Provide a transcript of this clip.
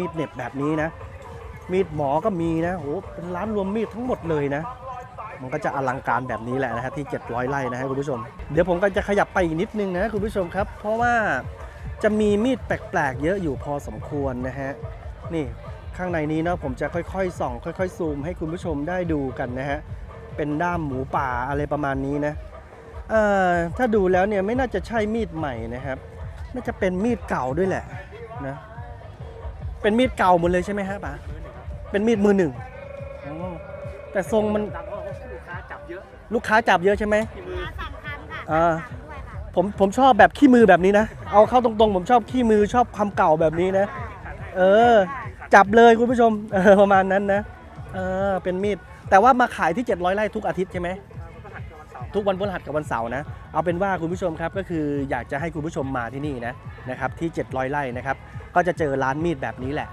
มีดเน็บแบบนี้นะ มีดหมอก็มีนะโหเป็นร้านรวมมีดทั้งหมดเลยนะ มันก็จะอลังการแบบนี้แหละนะฮะที่ 700 ไร่นะฮะคุณผู้ชม เดี๋ยวผมก็จะขยับไปอีกนิดนึงนะคุณผู้ชมครับ เพราะว่าจะมีมีดแปลกๆ เยอะอยู่พอสมควรนะฮะ นี่ข้างในนี้เนาะผมจะค่อยๆส่อง ค่อยๆซูมให้คุณผู้ชมได้ดูกันนะฮะ เป็นด้ามหมูป่าอะไรประมาณนี้นะถ้าดูแล้วเนี่ยไม่น่าจะใช่มีดใหม่นะครับ น่าจะเป็นมีดเก่าด้วยแหละนะ เป็นมีดเก่าหมดเลยใช่ไหมฮะป๋าเป็นมีดมือหนึ่งอ๋อแต่ทรงมันดังเพราะว่าลูกค้าจับเยอะลูกค้าจับเยอะใช่ไหม ที่มือสั่งทำค่ะอ่า สั่งทำด้วยค่ะผมผมชอบแบบขี้มือแบบนี้นะ เอาเข้าตรงๆ ผมชอบขี้มือชอบความเก่าแบบนี้นะ เออ จับเลยคุณผู้ชมเออประมาณนั้นนะ เออ เป็นมีด แต่ว่ามาขายที่ 700ไร่ทุกอาทิตย์ใช่ไหม ทุกวันพฤหัสกับวันเสาร์นะ เอาเป็นว่าคุณผู้ชมครับก็คืออยากจะให้คุณผู้ชมมาที่นี่นะนะครับที่ 700ไร่นะครับ ก็จะเจอร้านมีดแบบนี้แหละ